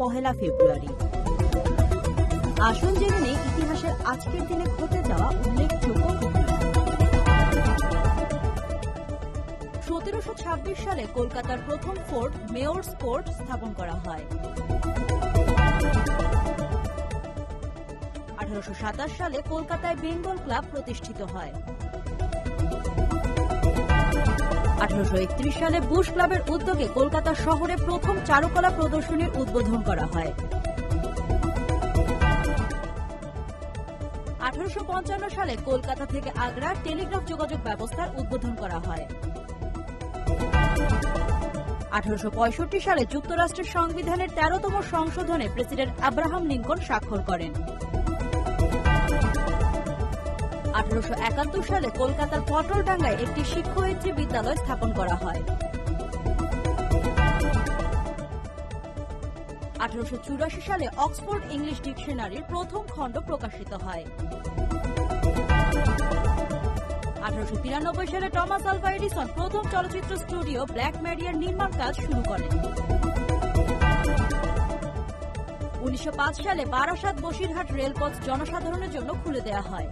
পহেলা ফেব্রুয়ারি। আসুন জেনে নেই ইতিহাসের আজকের দিনে ঘটে যাওয়া উল্লেখযোগ্য সতেরোশো ছাব্বিশ সালে কলকাতার প্রথম ফোর্ট মেয়র্স কোর্ট স্থাপন করা হয়। আঠারোশো সাতাশ সালে কলকাতায় বেঙ্গল ক্লাব প্রতিষ্ঠিত হয়। আঠারোশো একত্রিশ সালে বুশ ক্লাবের উদ্যোগে কলকাতা শহরে প্রথম চারুকলা প্রদর্শনীর উদ্বোধন করা হয়। আঠারোশো পঞ্চান্ন সালে কলকাতা থেকে আগ্রা টেলিগ্রাফ যোগাযোগ ব্যবস্থার উদ্বোধন করা হয়। আঠারোশো পঁয়ষট্টি সালে যুক্তরাষ্ট্রের সংবিধানের তেরোতম সংশোধনে প্রেসিডেন্ট আব্রাহাম লিঙ্কন স্বাক্ষর করেন। আঠারোশো একাত্তর সালে কলকাতার পটলডাঙ্গায় একটি শিক্ষয়িত্রী বিদ্যালয় স্থাপন করা হয়। আঠারোশো চুরাশি সালে অক্সফোর্ড ইংলিশ ডিকশনারির প্রথম খণ্ড প্রকাশিত হয়। আঠারোশো তিরানব্বই সালে টমাস আলভা এডিসন প্রথম চলচ্চিত্র স্টুডিও ব্ল্যাক ম্যারিয়ার নির্মাণ কাজ শুরু করেন। উনিশশো পাঁচ সালে বারাসাত বসিরহাট রেলপথ জনসাধারণের জন্য খুলে দেওয়া হয়।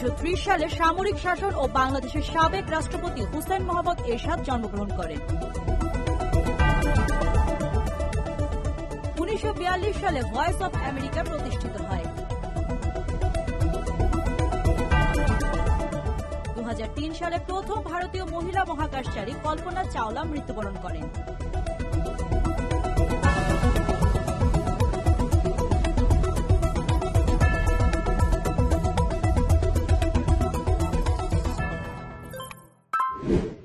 উনিশশো সালে সামরিক শাসন ও বাংলাদেশের সাবেক রাষ্ট্রপতি হুসেন মোহাম্মদ এরশাদ জন্মগ্রহণ করেন উনিশশো বিয়াল্লিশ সালে ভয়েস অব আমেরিকা প্রতিষ্ঠিত হয়। দু হাজার তিন সালে প্রথম ভারতীয় মহিলা মহাকাশচারী কল্পনা চাওলা মৃত্যুবরণ করেন। you.